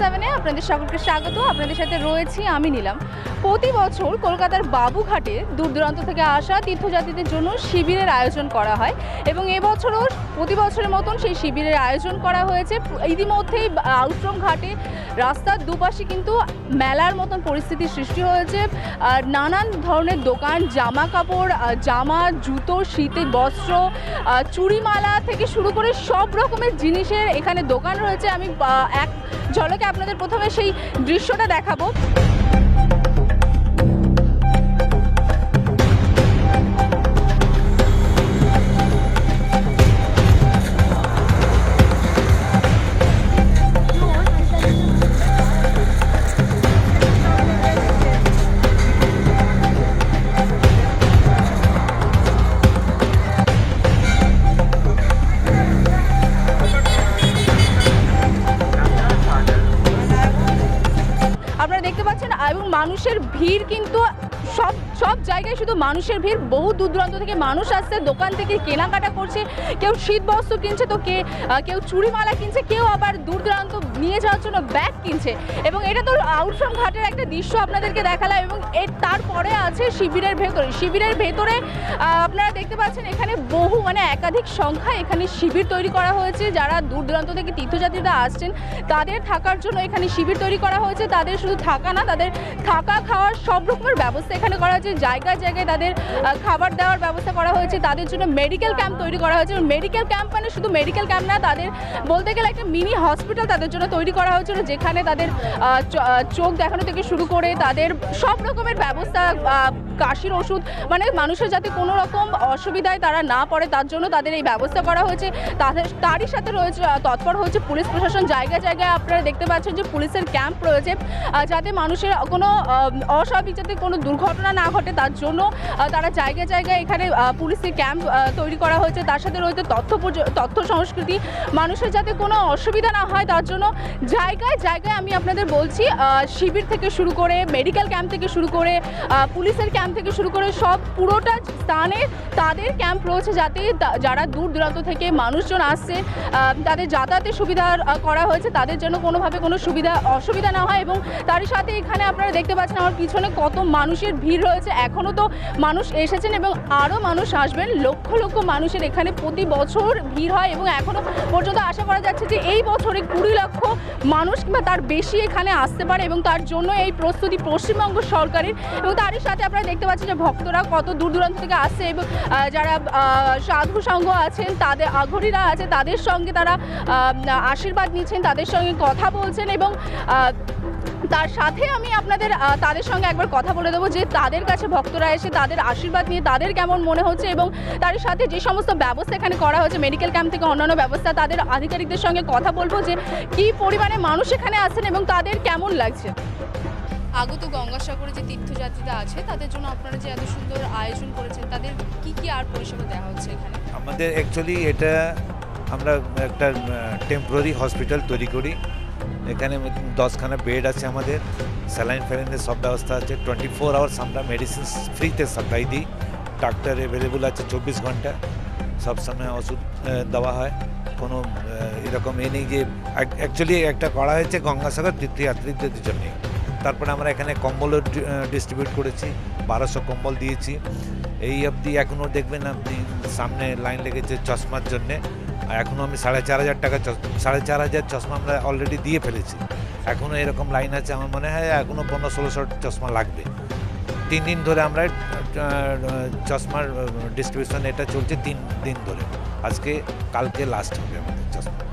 সেভেনে আপনাদের সকলকে স্বাগত। আপনাদের সাথে রয়েছি আমি নিলাম। প্রতি বছর কলকাতার বাবুঘাটে দূর দূরান্ত থেকে আসা তীর্থযাত্রীদের জন্য শিবিরের আয়োজন করা হয় এবং এবছরও প্রতি বছরের মতন সেই শিবিরের আয়োজন করা হয়েছে। ইতিমধ্যেই আউট্রম ঘাটে রাস্তার দুপাশে কিন্তু মেলার মতন পরিস্থিতি সৃষ্টি হয়েছে। আর নানান ধরনের দোকান জামা কাপড় জামা, জুতো শীতের বস্ত্র চুড়িমালা থেকে শুরু করে সব রকমের জিনিসের এখানে দোকান রয়েছে। আমি এক ঝলকে আপনাদের প্রথমে সেই দৃশ্যটা দেখাবো। দেখতে পাচ্ছেন এবং মানুষের ভিড় কিন্তু সব সব জায়গায় শুধু মানুষের ভিড়। বহু দূর দূরান্ত থেকে মানুষ আসছে, দোকান থেকে কেনাকাটা করছে, কেউ শীত বস্ত্র কিনছে তো কে কেউ চুড়িমালা কিনছে, কেউ আবার দূর দূরান্ত নিয়ে যাওয়ার জন্য ব্যাগ কিনছে। এবং এটা তো আউটফ্রম ঘাটের একটা দৃশ্য আপনাদেরকে দেখালাম এবং এর তারপরে আছে শিবিরের ভেতরে। শিবিরের ভেতরে আপনারা দেখতে পাচ্ছেন এখানে বহু মানে একাধিক সংখ্যায় এখানে শিবির তৈরি করা হয়েছে। যারা দূর দূরান্ত থেকে তীর্থযাত্রীরা আসছেন, তাদের থাকার জন্য এখানে শিবির তৈরি করা হয়েছে। তাদের শুধু থাকা না, তাদের থাকা খাওয়ার সব রকমের ব্যবস্থা এখানে করা হয়েছে, জায়গায় জায়গায় তাদের খাবার দেওয়ার ব্যবস্থা করা হয়েছে, তাদের জন্য মেডিকেল ক্যাম্প তৈরি করা হয়েছে মেডিকেল ক্যাম্প মানে শুধু মেডিকেল ক্যাম্প না, তাদের বলতে গেলে একটা মিনি হসপিটাল তাদের জন্য তৈরি করা হয়েছিল, যেখানে তাদের চোখ দেখানো থেকে শুরু করে তাদের সব রকমের ব্যবস্থা কাশির ওষুধ। মানে মানুষের যাতে কোনো রকম অসুবিধায় তারা না পড়ে, তার জন্য তাদের এই ব্যবস্থা করা হয়েছে। তাদের তারই সাথে রয়েছে তৎপর হয়েছে পুলিশ প্রশাসন। জায়গায় জায়গায় আপনারা দেখতে পাচ্ছেন যে পুলিশের ক্যাম্প রয়েছে যাতে মানুষের কোনো অস্বাভাবিক যাতে কোনো দুর্ঘটনা না ঘটে, তার জন্য তারা জায়গায় জায়গায় এখানে পুলিশের ক্যাম্প তৈরি করা হয়েছে। তার সাথে রয়েছে তথ্য তথ্য সংস্কৃতি। মানুষের যাতে কোনো অসুবিধা না হয়, তার জন্য জায়গায় জায়গায় আমি আপনাদের বলছি শিবির থেকে শুরু করে, মেডিকেল ক্যাম্প থেকে শুরু করে পুলিশের ক্যাম্প থেকে শুরু করে সব পুরোটা স্থানে তাদের ক্যাম্প রয়েছে যাতে যারা দূর দূরান্ত থেকে মানুষজন আসছে তাদের যাতায়াতের সুবিধা করা হয়েছে, তাদের জন্য কোনোভাবে কোনো সুবিধা, অসুবিধা না হয় এবং তারই সাথে এখানে আপনারা দেখতে পাচ্ছেন আমার পিছনে কত মানুষের ভিড় রয়েছে। এখনও তো মানুষ এসেছেন এবং আরও মানুষ আসবেন, লক্ষ লক্ষ মানুষের এখানে প্রতি বছর ভিড় হয় এবং এখনও পর্যন্ত আশা করা যাচ্ছে যে এই বছরে কুড়ি লক্ষ মানুষ কিংবা তার বেশি এখানে আসতে পারে এবং তার জন্য এই প্রস্তুতি পশ্চিমবঙ্গ সরকারের এবং তারই সাথে আপনারা দেখতে পাচ্ছেন যে ভক্তরা কত দূর দূরান্ত থেকে আসছে এবং যারা সাধু সংঘ আছেন, তাদের আঘরীরা আছে, তাদের সঙ্গে তারা আশীর্বাদ নিচ্ছেন, তাদের সঙ্গে কথা বলছেন এবং তার সাথে আমি আপনাদের তাদের সঙ্গে একবার কথা বলে দেবো যে তাদের কাছে ভক্তরা এসে তাদের আশীর্বাদ নিয়ে তাদের কেমন মনে হচ্ছে এবং তার সাথে যে সমস্ত ব্যবস্থা এখানে করা হয়েছে মেডিকেল ক্যাম্প থেকে অন্যান্য ব্যবস্থা, তাদের আধিকারিকদের সঙ্গে কথা বলব যে কী পরিমাণে মানুষ এখানে আসছেন এবং তাদের কেমন লাগছে। আগত গঙ্গাসাগরে যে তীর্থযাত্রীরা আছে, তাদের জন্য আপনারা যে এত সুন্দর আয়োজন করেছেন, তাদের কি কি আর পরিষেবা দেওয়া হচ্ছে এখানে? আমাদের অ্যাকচুয়ালি এটা আমরা একটা টেম্পোরারি হসপিটাল তৈরি করি। এখানে দশখানা বেড আছে আমাদের। স্যালাইন ফ্যালাইনের সব ব্যবস্থা আছে। টোয়েন্টি ফোর আওয়ার্স আমরা মেডিসিন ফ্রিতে সাপ্লাই দিই। ডাক্তার অ্যাভেলেবল আছে চব্বিশ ঘণ্টা। সবসময় ওষুধ দেওয়া হয়। কোনো এরকম এ নেই যে অ্যাকচুয়ালি একটা করা হয়েছে গঙ্গাসাগর তীর্থযাত্রীদের জন্যে তারপরে আমরা এখানে কম্বলও ডিস্ট্রিবিউট করেছি, বারোশো কম্বল দিয়েছি। এই অবধি এখনও দেখবেন আপনি সামনে লাইন লেগেছে চশমার জন্যে। এখনও আমি সাড়ে চার হাজার টাকা সাড়ে চার হাজার চশমা আমরা অলরেডি দিয়ে ফেলেছি। এখনও এরকম লাইন আছে, আমার মনে হয় এখনও পনেরো ষোলোশো চশমা লাগবে। তিন দিন ধরে আমরা চশমার ডিস্ট্রিবিউশন এটা চলছে তিন দিন ধরে। আজকে, কালকে লাস্ট হবে আমাদের চশমা।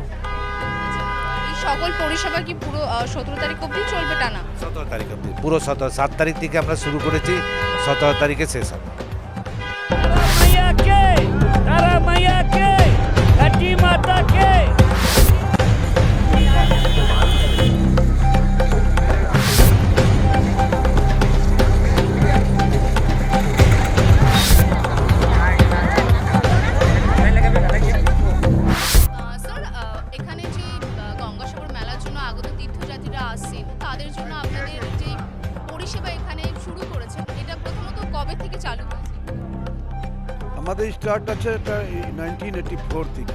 সকল পরিষেবা কি পুরো সতেরো তারিখ অব্দি চলবে টানা? সতেরো তারিখ অবধি। পুরো সতেরো সাত তারিখ থেকে আমরা শুরু করেছি সতেরো তারিখে শেষ হবে। মাইয়াকে তারা মাইয়াকে মাতাকে আমাদের স্টার্ট আছে এটা নাইনটিন এইটি ফোর থেকে।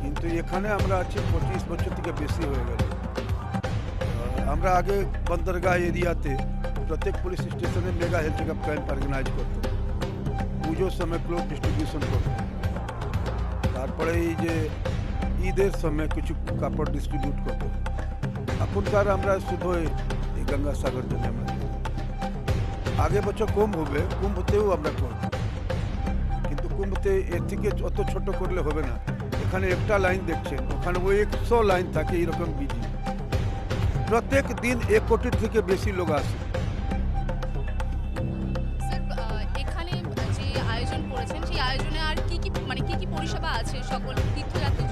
কিন্তু এখানে আমরা আছি পঁচিশ বছর থেকে বেশি হয়ে গেল। আহ, আমরা আগে বন্দরগাহ এরিয়াতে প্রত্যেক পুলিশ স্টেশনে mega health checkup camp organise করতো পুজোর সময় ক্লোথ ডিস্ট্রিবিউশন করতো তারপরে এই যে ঈদের সময় কিছু কাপড় ডিস্ট্রিবিউট করতো এখনকার আমরা শুধু এই- এই গঙ্গাসাগর জন্য আমরা। করি। আগে বছর কুম্ভ হবে কুম্ভতেও আমরা করব। কিন্তু এর থেকে অত ছোট করলে হবে না। এখানে একটা লাইন দেখছেন ওখানে ওই একশো লাইন থাকে এরকম বিজি প্রত্যেক দিন এক কোটির থেকে বেশি লোক আসে। মানে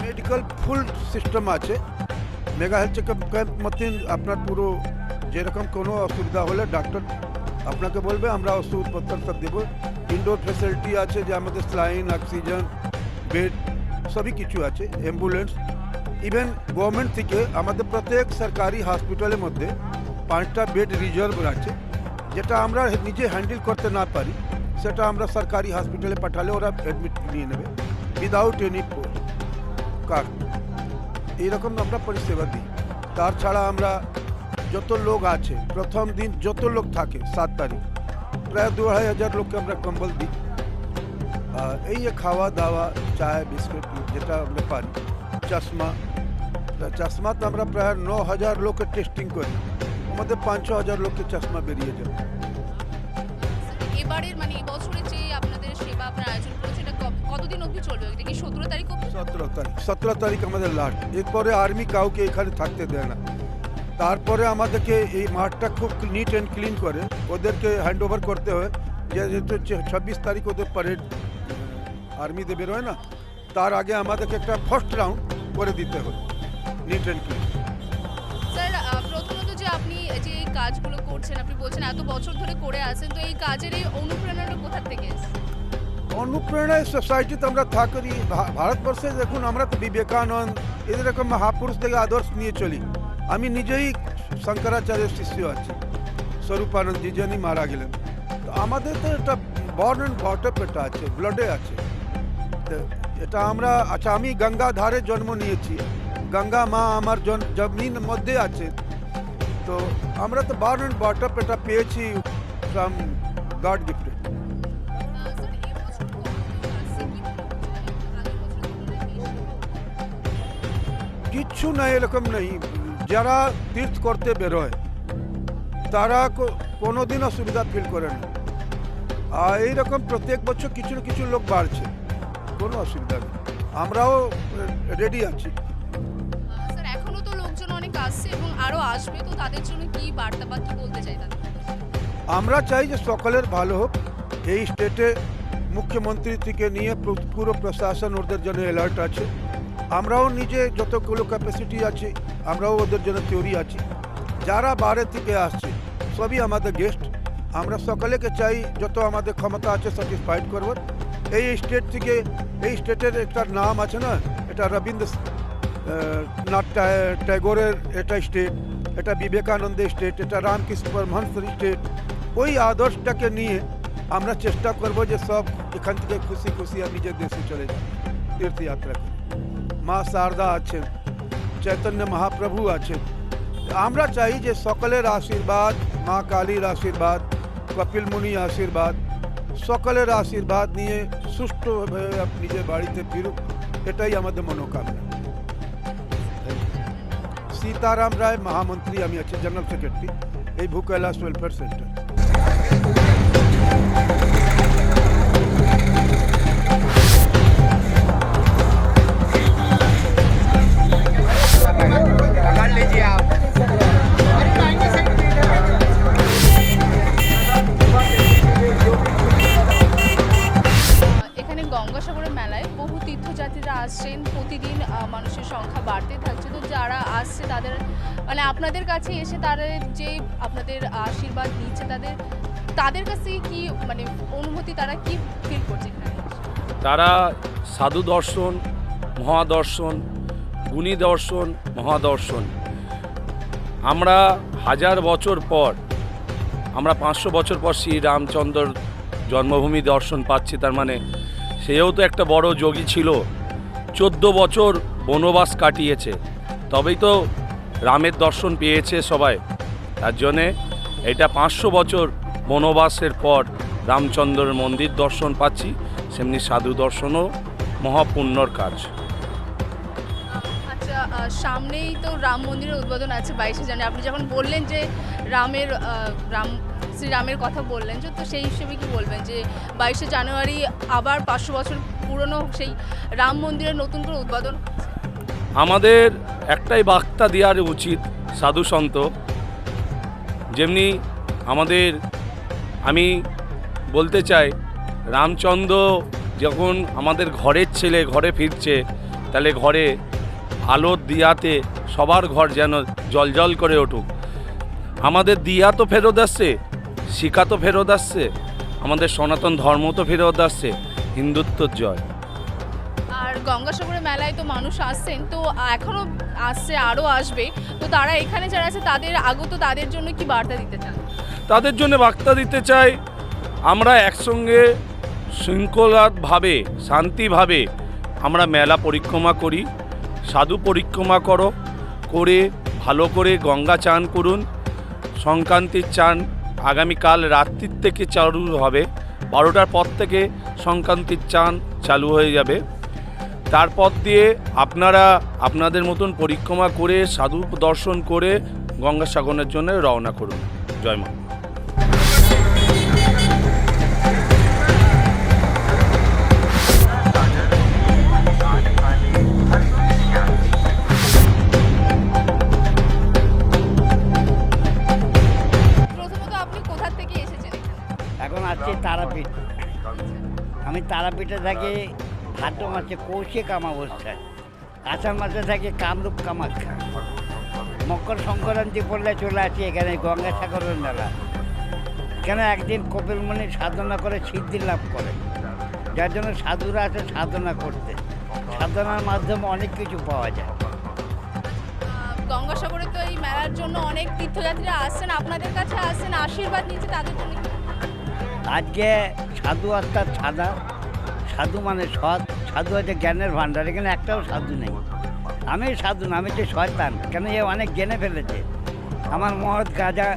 মেডিকেল ফুল সিস্টেম আছে। মেগা হেলথ চেকআপ ক্যাম্প মতন আপনার পুরো যেরকম কোনো অসুবিধা হলে ডাক্তার আপনাকে বলবে আমরা ওষুধপত্র সব দেবো। ইনডোর ফেসিলিটি আছে, যে আমাদের স্লাইন, অক্সিজেন, বেড, সবই কিছু আছে, অ্যাম্বুলেন্স। ইভেন গভর্নমেন্ট থেকে আমাদের প্রত্যেক সরকারি হসপিটালের মধ্যে পাঁচটা বেড রিজার্ভ আছে, যেটা আমরা নিজে হ্যান্ডেল করতে না পারি, সেটা আমরা সরকারি হসপিটালে পাঠালে ওরা অ্যাডমিট নিয়ে নেবে উইদাউট এনি কার্ড এইরকম আমরা পরিষেবা দিই। তার ছাড়া আমরা যত লোক আছে, প্রথম দিন যত লোক থাকে, সাত তারিখ প্রায় দু আড়াই হাজার লোককে আমরা কম্বল দিই। আর এই খাওয়া দাওয়া চায় বিস্কুট যেটা আমরা পারি চশমা তা চশমাতে আমরা প্রায় ন হাজার লোকের টেস্টিং করি। আমাদের পাঁচ হাজার লোকের চশমা বেরিয়ে যায়। এবারের মানে এবছরের যে আপনাদের সেবা আপনারা আয়োজন করেছেন এটা কতদিন অবধি চলবে? এটা কি সতেরো তারিখ সতেরো তারিখ। সতেরো তারিখ আমাদের লাস্ট এরপরে আর্মি কাউকে এখানে থাকতে দেয় না। তারপরে আমাদেরকে এই মাঠটা খুব নিট অ্যান্ড ক্লিন করে ওদেরকে হ্যান্ড ওভার করতে হয়। যেহেতু ছাব্বিশ তারিখ ওদের প্যারেড আর্মিতে বেরোয় না তার আগে আমাদেরকে একটা ফার্স্ট রাউন্ড করে দিতে হয় neat and clean sir ah, প্রথমত যে আপনি যে এই কাজগুলো করছেন আপনি বলছেন এত বছর ধরে করে আছেন তো এই কাজের এই অনুপ্রেরণাটা কোথা থেকে অনুপ্রেরণায় সোসাইটিতে আমরা থাকি ভারতবর্ষে দেখুন আমরা তো বিবেকানন্দ এরকম মহাপুরুষ থেকে আদর্শ নিয়ে চলি। আমি নিজেই শঙ্করাচার্যের শিষ্য আছি স্বরূপানন্দজি যিনি মারা গেলেন। তো আমাদের তো এটা বর্ন অ্যান্ড বটপ এটা আছে ব্লাডে আছে। তো এটা আমরা আচ্ছা আমি গঙ্গা ধারে জন্ম নিয়েছি। গঙ্গা মা আমার জমিন মধ্যে আছে। তো আমরা তো বর্ন অ্যান্ড বটপ এটা পেয়েছি ফ্রম গড গিফটেড? কিচ্ছু নাই, এরকম নেই। যারা তীর্থ করতে বেরোয় তারা কো- কোনোদিন অসুবিধা ফিল করে না। আর এইরকম প্রত্যেক বছর কিছু না কিছু লোক বাড়ছে। কোনো অসুবিধা নেই। আমরাও রেডি আছি। এখনও তো লোকজন অনেক আসছে এবং আরও আসবে তো তাদের জন্য কি বার্তা বা কি বলতে চাই আমরা চাই যে সকলের ভালো হোক। এই স্টেটে মুখ্যমন্ত্রী থেকে নিয়ে পুরো প্রশাসন ওদের জন্য অ্যালার্ট আছে। আমরাও নিজে যতগুলো ক্যাপাসিটি আছে আমরাও ওদের জন্য তৈরি আছি। যারা বাইরে থেকে আসছে, সবই আমাদের গেস্ট আমরা সকলেকে চাই যত আমাদের ক্ষমতা আছে স্যাটিসফাইড করব। এই স্টেট থেকে, এই স্টেটের একটা নাম আছে না, এটা রবীন্দ্র নাথ ট্যাগোরের এটা স্টেট এটা বিবেকানন্দের স্টেট এটা রামকৃষ্ণ পরমহংসের স্টেট ওই আদর্শটাকে নিয়ে আমরা চেষ্টা করব যে সব এখান থেকে খুশি খুশি আর নিজের দেশে চলে যায় তীর্থযাত্রা মা শারদা আছেন। চৈতন্য মহাপ্রভু আছেন আমরা চাই যে সকলের আশীর্বাদ মা কালীর আশীর্বাদ কপিল মুনি আশীর্বাদ সকলের আশীর্বাদ নিয়ে সুষ্ঠুভাবে নিজের বাড়িতে ফিরুক এটাই আমাদের মনোকামনা সীতারাম রায় মহামন্ত্রী আমি আছি জেনারেল সেক্রেটারি এই ভূ কৈলাস ওয়েলফেয়ার সেন্টার पकड़ लीजिए आप আহ, এখানে গঙ্গাসাগরের মেলায় বহু তীর্থযাত্রীরা আসছেন প্রতিদিন আহ, মানুষের সংখ্যা বাড়তে থাকছে তো যারা আসছে তাদের মানে আপনাদের কাছে এসে তারা যে আপনাদের আশীর্বাদ নিচ্ছে তাদের তাদের কাছ থেকে কি মানে অনুভূতি তারা কি ফিল করছে এখানে এসে? তারা সাধু দর্শন মহাদর্শন গুণী দর্শন মহাদর্শন আমরা হাজার বছর পর, আমরা পাঁচশো বছর পর শ্রী রামচন্দ্রর জন্মভূমি দর্শন পাচ্ছি, তার মানে সেও তো একটা বড় যোগী ছিল। চোদ্দ বছর বনবাস কাটিয়েছে, তবেই তো রামের দর্শন পেয়েছে সবাই। তার জন্যে এটা পাঁচশো বছর বনবাসের পর রামচন্দ্রের মন্দির দর্শন পাচ্ছি, সেমনি সাধু দর্শনও মহাপুণ্যর কাজ। সামনেই তো রাম মন্দিরের উদ্বোধন আছে বাইশে জানুয়ারি। আপনি যখন বললেন যে রামের রাম শ্রীরামের কথা বললেন, যে তো সেই হিসেবে কি বলবেন যে বাইশে জানুয়ারি আবার পাঁচশো বছর পুরনো সেই রাম মন্দিরের নতুন করে উদ্বোধন? আমাদের একটাই বার্তা দেওয়ার উচিত সাধু সন্ত। যেমনি আমাদের, আমি বলতে চাই, রামচন্দ্র যখন আমাদের ঘরের ছেলে ঘরে ফিরছে, তাহলে ঘরে আলোর দিয়াতে সবার ঘর যেন জলজল করে উঠুক। আমাদের দিয়া তো ফেরত আসছে শিকা তো ফেরত আসছে আমাদের সনাতন ধর্ম তো ফেরত আসছে হিন্দুত্বর জয়। আর গঙ্গাসাগরের মেলায় তো মানুষ আসছেন তো এখনও আসছে আরও আসবে তো তারা এখানে যারা আছে তাদের আগত তাদের জন্য কি বার্তা দিতে চান? তাদের জন্য বার্তা দিতে চাই আমরা একসঙ্গে শৃঙ্খলাভাবে শান্তিভাবে আমরা মেলা পরিক্রমা করি। সাধু পরিক্রমা করো, করে ভালো করে গঙ্গা চান করুন। সংক্রান্তির চান আগামীকাল রাত্রির থেকে চালু হবে। বারোটার পর থেকে সংক্রান্তির চান চালু হয়ে যাবে। তারপর দিয়ে আপনারা আপনাদের মতন পরিক্রমা করে, সাধু দর্শন করে গঙ্গাসাগরের জন্য রওনা করুন। জয় মা। তারাপীঠে থাকি ভাদ্র মাসে কৌশিক অমাবস্যায় আষাঢ় মাসে থাকি কামরূপ কামাখ্যা মকর সংক্রান্তি পড়লে চলে আসি এখানে গঙ্গাসাগরের মেলা। কেন একদিন কপিলমণি সাধনা করে সিদ্ধি লাভ করে। যার জন্য সাধুরা আছে সাধনা করতে। সাধনার মাধ্যমে অনেক কিছু পাওয়া যায়। গঙ্গাসাগরে তো এই মেলার জন্য অনেক তীর্থযাত্রীরা আসছেন আপনাদের কাছে আসছেন আশীর্বাদ নিচ্ছে তাদের জন্য আজকে সাধু অর্থাৎ সাদা সাধু মানে সৎ। সাধু আছে জ্ঞানের ভাণ্ডার, এখানে একটাও সাধু নেই। আমি সাধু না, আমি হচ্ছে শয়তান, কেন এ অনেক জেনে ফেলেছে। আমার মহৎ গাঁজা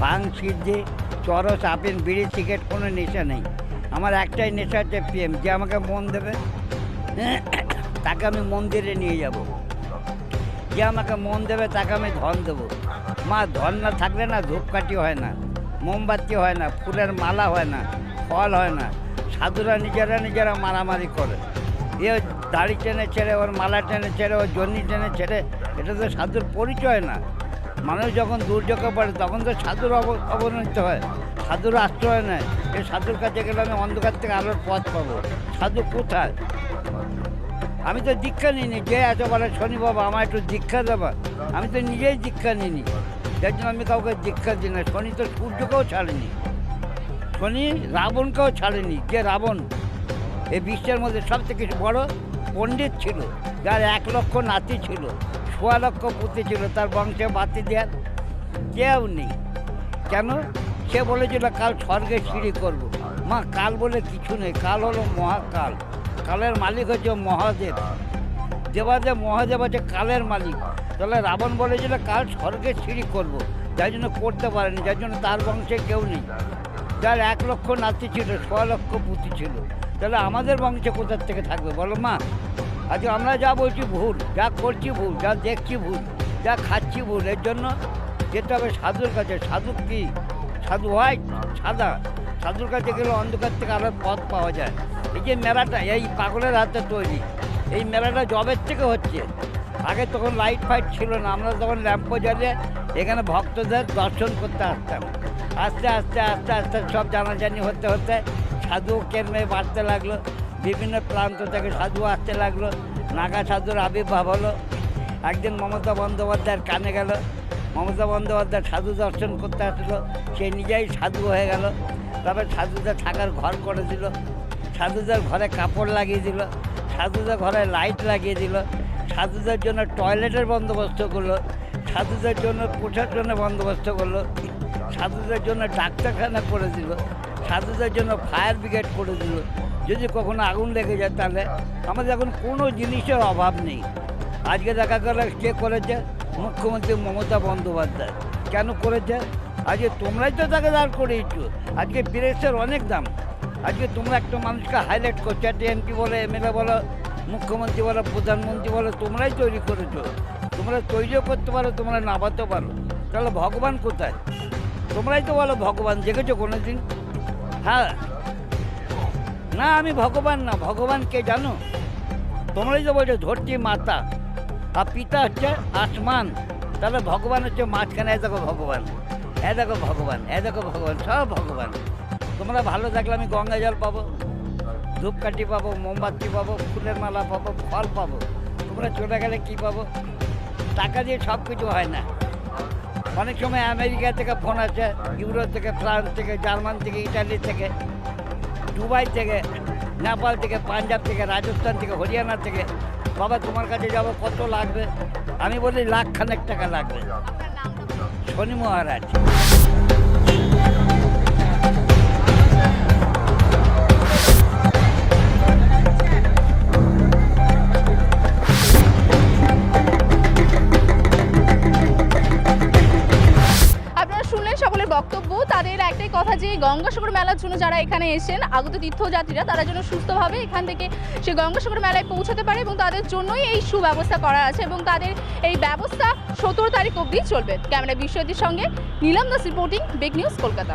পান সিদ্ধি চরস আপিন বিড়ি সিগারেট, কোনো নেশা নেই। আমার একটাই নেশা হচ্ছে প্রেম, যে আমাকে মন দেবে, তাকে আমি মন্দিরে নিয়ে যাব। যে আমাকে মন দেবে, তাকে আমি ধন দেবো। মা, ধন না থাকলে না ধূপকাঠি হয় না, মোমবাতি হয় না, ফুলের মালা হয় না, ফল হয় না। সাধুরা নিজেরা নিজেরা মারামারি করে। এ দাড়ি টেনে ছেড়ে, ওর মালা টেনে ছেড়ে, ওর জন্নি টেনে ছেড়ে, এটা তো সাধুর পরিচয় না। মানুষ যখন দুর্যোগে পড়ে, তখন তো সাধুর অব- অবনতি হয়। সাধুর আশ্রয় নেয়। এই সাধুর কাছে গেলে আমি অন্ধকার থেকে আলোর পথ পাবো। সাধু কোথায়? আমি তো দীক্ষা নিইনি। যে এত বলে শনি বাবা আমার একটু দীক্ষা দেবা। আমি তো নিজেই দীক্ষা নিইনি। যার জন্য আমি কাউকে দীক্ষা দিই না। শনি তো সূর্যকেও ছাড়েনি। শনি রাবণকেও ছাড়েনি। যে রাবণ? এই বিশ্বের মধ্যে সব থেকে বড় পণ্ডিত ছিল, যার এক লক্ষ নাতি ছিল, সোয়া লক্ষ পুঁতি ছিল, তার বংশে বাতি দেওয়ার কেউ নেই। কেন? সে বলেছিল, কাল স্বর্গে সিঁড়ি করব। মা, কাল বলে কিছু নেই, কাল হলো মহাকাল। কালের মালিক হচ্ছে মহাদেব। দেবাদেব, মহাদেব হচ্ছে কালের মালিক। তাহলে রাবণ বলেছিল, কাল স্বর্গে সিঁড়ি করব। যার জন্য করতে পারেনি, যার জন্য তার বংশে কেউ নেই। যার এক লক্ষ নাতি ছিল, ছ লক্ষ পুঁতি ছিল। তাহলে আমাদের বংশে কোথার থেকে থাকবে বলো মা? আজকে আমরা যা বলছি ভুল, যা করছি ভুল, যা দেখছি ভুল, যা খাচ্ছি ভুল, এর জন্য যেতে হবে সাধুর কাছে। সাধু কি? সাধু হয়? সাদা সাধুর কাছে গেলে অন্ধকার থেকে আরও পথ পাওয়া যায়। এই যে মেলাটা, এই পাগলের হাতে তৈরি। এই মেলাটা জবের থেকে হচ্ছে। আগে তখন লাইট ফাইট ছিল না, আমরা তখন ল্যাম্পো জ্বালিয়ে এখানে ভক্তদের দর্শন করতে আসতাম। আস্তে আস্তে আস্তে আস্তে সব জানাজানি হতে হতে সাধু কেরমে বাড়তে লাগল, বিভিন্ন প্রান্ত থেকে সাধু আসতে লাগল, নাগা সাধুর আবির্ভাব হলো। একদিন মমতা বন্দ্যোপাধ্যায়ের কানে গেল, মমতা বন্দ্যোপাধ্যায় সাধু দর্শন করতে আসলো, সে নিজেই সাধু হয়ে গেল। তারপর সাধুদের থাকার ঘর করে দিল, সাধুদের ঘরে কাপড় লাগিয়ে দিল, সাধুদের ঘরে লাইট লাগিয়ে দিল, সাধুদের জন্য টয়লেটের বন্দোবস্ত করল, সাধুদের জন্য জন্য বন্দোবস্ত করল। সাধুদের জন্য ডাক্তারখানা করে দিল, সাধুদের জন্য ফায়ার ব্রিগেড করে দিল। যদি কখনো আগুন লেগে যায় তাহলে আমাদের এখন কোনো জিনিসের অভাব নেই। আজকে দেখা গেল কে করেছে? মুখ্যমন্ত্রী মমতা বন্দ্যোপাধ্যায়। কেন করেছে? আজকে তোমরাই তো তাকে দাঁড় করিয়েছো। আজকে বিরেসের অনেক দাম। আজকে তোমরা একটা মানুষকে হাইলাইট করছ, একটা এমপি বলো এমএলএ বলো, মুখ্যমন্ত্রী বলো, প্রধানমন্ত্রী বলো, তোমরাই তৈরি করেছ। তোমরা তৈরিও করতে পারো, তোমরা নামাতে পারো। তাহলে ভগবান কোথায়? তোমরাই তো বলো ভগবান দেখেছ কোনো দিন হ্যাঁ। না, আমি ভগবান না, ভগবান কে জানো? তোমরাই তো বলছো ধরতি মাতা। আর পিতা হচ্ছে আসমান। তাহলে ভগবান হচ্ছে মাঝখানে, এ দেখো ভগবান, এ দেখো ভগবান, এ দেখো ভগবান, সব ভগবান। তোমরা ভালো থাকলে আমি গঙ্গা জল পাবো, ধূপকাঠি পাবো, মোমবাতি পাবো, ফুলের মালা পাবো, ফল পাবো। তোমরা চলে গেলে কী পাবো? টাকা দিয়ে সব কিছু হয় না। অনেক সময় আমেরিকা থেকে ফোন আছে ইউরোপ থেকে, ফ্রান্স থেকে, জার্মান থেকে ইটালি থেকে, দুবাই থেকে, নেপাল থেকে, পাঞ্জাব থেকে, রাজস্থান থেকে, হরিয়ানা থেকে, বাবা, তোমার কাছে যাব, কত লাগবে? আমি বলি, লাখ খানেক টাকা লাগবে। শনি মহারাজ। বক্তব্য, তাদের একটাই কথা যে গঙ্গাসাগর মেলার জন্য যারা এখানে এসেন আগত তীর্থযাত্রীরা, তারা যেন সুস্থভাবে এখান থেকে সে গঙ্গাসাগর মেলায় পৌঁছাতে পারে এবং তাদের জন্যই এই সুব্যবস্থা করা আছে এবং তাদের এই ব্যবস্থা সতেরো তারিখ অব্দি চলবে। ক্যামেরা বিশ্বজিৎ সঙ্গে Nilam Das reporting Big News Kolkata.